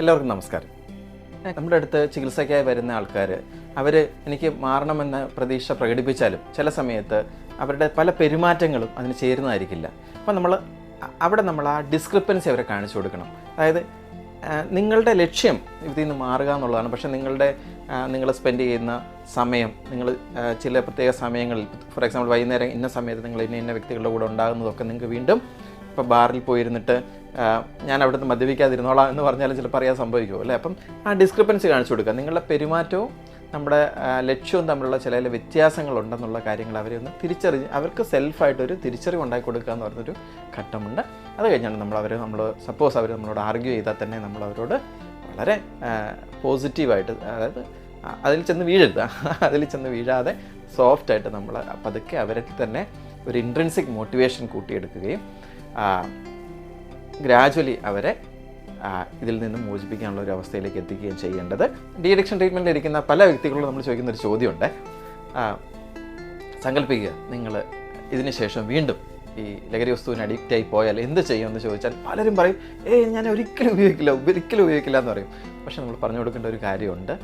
എല്ലാവർക്കും നമസ്കാരം. നമ്മുടെ അടുത്ത് ചികിത്സയ്ക്കായി വരുന്ന ആൾക്കാർ അവർ എനിക്ക് മാറണമെന്ന പ്രതീക്ഷ പ്രകടിപ്പിച്ചാലും ചില സമയത്ത് അവരുടെ പല പെരുമാറ്റങ്ങളും അതിന് ചേരുന്നതായിരിക്കില്ല. അപ്പം നമ്മൾ അവിടെ നമ്മൾ ആ ഡിസ്ക്രിപ്പൻസി അവരെ കാണിച്ചു കൊടുക്കണം. അതായത് നിങ്ങളുടെ ലക്ഷ്യം ഇതിൽ നിന്ന് മാറുക എന്നുള്ളതാണ്. പക്ഷേ നിങ്ങളുടെ നിങ്ങൾ സ്പെൻഡ് ചെയ്യുന്ന സമയം നിങ്ങൾ ചില പ്രത്യേക സമയങ്ങളിൽ ഫോർ എക്സാമ്പിൾ വൈകുന്നേരം ഇന്ന സമയത്ത് നിങ്ങൾ ഇന്ന ഇന്ന വ്യക്തികളുടെ കൂടെ ഉണ്ടാകുന്നതൊക്കെ നിങ്ങൾക്ക് വീണ്ടും ഇപ്പോൾ ബാറിൽ പോയിരുന്നിട്ട് ഞാൻ അവിടുന്ന് മദ്യപിക്കാതിരുന്നോളാം എന്ന് പറഞ്ഞാലും ചിലപ്പോൾ അറിയാൻ സംഭവിക്കുമോ? അല്ലേ? അപ്പം ആ ഡിസ്ക്രിപ്പൻസി കാണിച്ചു കൊടുക്കുക. നിങ്ങളുടെ പെരുമാറ്റവും നമ്മുടെ ലക്ഷ്യവും തമ്മിലുള്ള ചില ചില വ്യത്യാസങ്ങളുണ്ടെന്നുള്ള കാര്യങ്ങൾ അവരെ ഒന്ന് തിരിച്ചറിഞ്ഞ് അവർക്ക് സെൽഫായിട്ടൊരു തിരിച്ചറിവ് ഉണ്ടാക്കി കൊടുക്കുക എന്ന് പറഞ്ഞൊരു ഘട്ടമുണ്ട്. അത് കഴിഞ്ഞാണ് നമ്മൾ അവരെ നമ്മൾ സപ്പോസ് അവർ നമ്മളോട് ആർഗ്യൂ ചെയ്താൽ തന്നെ നമ്മൾ അവരോട് വളരെ പോസിറ്റീവായിട്ട് അതായത് അതിൽ ചെന്ന് വീഴരുത്. അതിൽ ചെന്ന് വീഴാതെ സോഫ്റ്റായിട്ട് നമ്മൾ പതുക്കെ അവരിൽ തന്നെ ഒരു ഇൻട്രൻസിക് മോട്ടിവേഷൻ കൂട്ടിയെടുക്കുകയും ഗ്രാജ്വലി അവരെ ഇതിൽ നിന്ന് മോചിപ്പിക്കാനുള്ള ഒരു അവസ്ഥയിലേക്ക് എത്തിക്കുകയും ചെയ്യേണ്ടത്. ഡി അഡിക്ഷൻ ട്രീറ്റ്മെന്റിൽ ഇരിക്കുന്ന പല വ്യക്തികളോട് നമ്മൾ ചോദിക്കുന്ന ഒരു ചോദ്യമുണ്ട്. സങ്കല്പിക്കുക നിങ്ങൾ ഇതിന് ശേഷം വീണ്ടും ഈ ലഹരി വസ്തുവിന് അഡിക്റ്റ് ആയി പോയാൽ എന്ത് ചെയ്യുമെന്ന് ചോദിച്ചാൽ പലരും പറയും ഏയ് ഞാൻ ഒരിക്കലും ഉപയോഗിക്കില്ല ഒരിക്കലും ഉപയോഗിക്കില്ല എന്ന് പറയും. പക്ഷെ നമ്മൾ പറഞ്ഞു കൊടുക്കേണ്ട ഒരു കാര്യമുണ്ട്.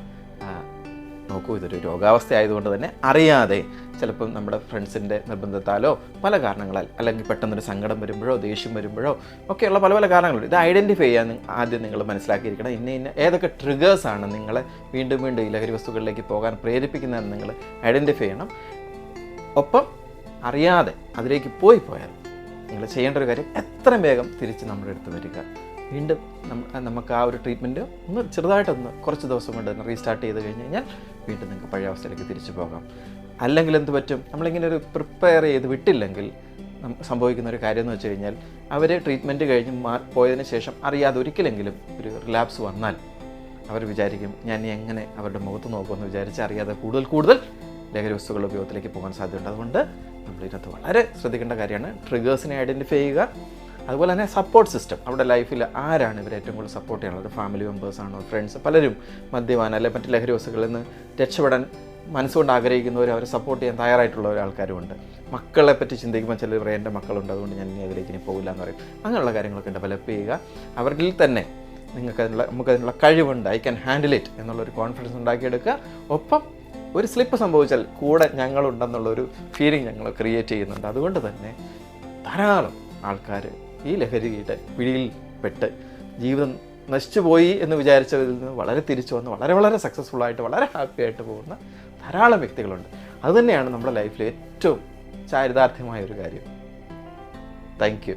നോക്കൂ ഇതൊരു രോഗാവസ്ഥ ആയതുകൊണ്ട് തന്നെ അറിയാതെ ചിലപ്പം നമ്മുടെ ഫ്രണ്ട്സിന്റെ നിർബന്ധത്താലോ പല കാരണങ്ങളാൽ അല്ലെങ്കിൽ പെട്ടെന്നൊരു സങ്കടം വരുമ്പോഴോ ദേഷ്യം വരുമ്പോഴോ ഒക്കെയുള്ള പല പല കാരണങ്ങളുണ്ട്. ഇത് ഐഡന്റിഫൈ ചെയ്യാൻ ആദ്യം നിങ്ങൾ മനസ്സിലാക്കിയിരിക്കണം. ഇന്ന ഇന്ന ഏതൊക്കെ ട്രിഗേഴ്സാണ് നിങ്ങളെ വീണ്ടും വീണ്ടും ഈ ലഹരി വസ്തുക്കളിലേക്ക് പോകാൻ പ്രേരിപ്പിക്കുന്നതെന്ന് നിങ്ങൾ ഐഡന്റിഫൈ ചെയ്യണം. ഒപ്പം അറിയാതെ അതിലേക്ക് പോയി പോയാൽ നിങ്ങൾ ചെയ്യേണ്ട ഒരു കാര്യം എത്രയും വേഗം തിരിച്ച് നമ്മുടെ അടുത്ത് വരിക. വീണ്ടും നമുക്ക് ആ ഒരു ട്രീറ്റ്മെന്റ് ഒന്ന് ചെറുതായിട്ടൊന്ന് കുറച്ച് ദിവസം കൊണ്ട് തന്നെ റീസ്റ്റാർട്ട് ചെയ്ത് കഴിഞ്ഞ് കഴിഞ്ഞാൽ വീണ്ടും നിങ്ങൾക്ക് പഴയ അവസ്ഥയിലേക്ക് തിരിച്ചു പോകാം. അല്ലെങ്കിൽ എന്ത് പറ്റും? നമ്മളിങ്ങനെ ഒരു പ്രിപ്പയർ ചെയ്ത് വിട്ടില്ലെങ്കിൽ സംഭവിക്കുന്ന ഒരു കാര്യം എന്ന് വെച്ച് കഴിഞ്ഞാൽ അവർ ട്രീറ്റ്മെന്റ് കഴിഞ്ഞ് മാ പോയതിന് ശേഷം അറിയാതെ ഒരിക്കലെങ്കിലും ഒരു റിലാപ്സ് വന്നാൽ അവർ വിചാരിക്കും ഞാൻ എങ്ങനെ അവരുടെ മുഖത്ത് നോക്കുമെന്ന് വിചാരിച്ച് അറിയാതെ കൂടുതൽ കൂടുതൽ ലഹരി വസ്തുക്കളുടെ ഉപയോഗത്തിലേക്ക് പോകാൻ സാധ്യതയുണ്ട്. അതുകൊണ്ട് നമ്മളിതിനകത്ത് വളരെ ശ്രദ്ധിക്കേണ്ട കാര്യമാണ്. ട്രിഗേഴ്സിനെ ഐഡന്റിഫൈ ചെയ്യുക. അതുപോലെ തന്നെ സപ്പോർട്ട് സിസ്റ്റം അവിടെ ലൈഫിൽ ആരാണ് ഇവർ ഏറ്റവും കൂടുതൽ സപ്പോർട്ട് ചെയ്യുന്നത് ഫാമിലി മെമ്പേഴ്സാണോ ഫ്രണ്ട്സ് പലരും മദ്യപാനം അല്ലെങ്കിൽ മറ്റ് ലഹരി വസ്തുക്കളിൽ നിന്ന് രക്ഷപ്പെടാൻ മനസ്സുകൊണ്ട് ആഗ്രഹിക്കുന്നവർ അവരെ സപ്പോർട്ട് ചെയ്യാൻ തയ്യാറായിട്ടുള്ള ഒരു ആൾക്കാരുമുണ്ട് മക്കളെ പറ്റി ചിന്തിക്കുമ്പോൾ ചിലർ പറയും എന്റെ മക്കളുണ്ട് അതുകൊണ്ട് ഞാൻ ഇനി അതിലേക്ക് ഇനി പോകില്ല എന്ന് പറയും. അങ്ങനെയുള്ള കാര്യങ്ങളൊക്കെ ഡെവലപ്പ് ചെയ്യുക. അവരിൽ തന്നെ നിങ്ങൾക്ക് അതിനുള്ള നമുക്ക് അതിനുള്ള കഴിവുണ്ട്. ഐ ക്യാൻ ഹാൻഡിൽ ഇറ്റ് എന്നുള്ളൊരു കോൺഫിഡൻസ് ഉണ്ടാക്കിയെടുക്കുക. ഒപ്പം ഒരു സ്ലിപ്പ് സംഭവിച്ചാൽ കൂടെ ഞങ്ങളുണ്ടെന്നുള്ളൊരു ഫീലിംഗ് ഞങ്ങൾ ക്രിയേറ്റ് ചെയ്യുന്നുണ്ട്. അതുകൊണ്ട് തന്നെ ധാരാളം ആൾക്കാർ ഈ ലഹരിയുടെ പിടിയിൽ പെട്ട് ജീവിതം നശിച്ചു പോയി എന്ന് വിചാരിച്ചതിൽ നിന്ന് വളരെ തിരിച്ചു വന്ന് വളരെ വളരെ സക്സസ്ഫുൾ ആയിട്ട് വളരെ ഹാപ്പി ആയിട്ട് പോകുന്ന ധാരാളം വ്യക്തികളുണ്ട്. അതുതന്നെയാണ് നമ്മുടെ ലൈഫിലെ ഏറ്റവും ചാരിതാർത്ഥ്യമായ ഒരു കാര്യം. Thank you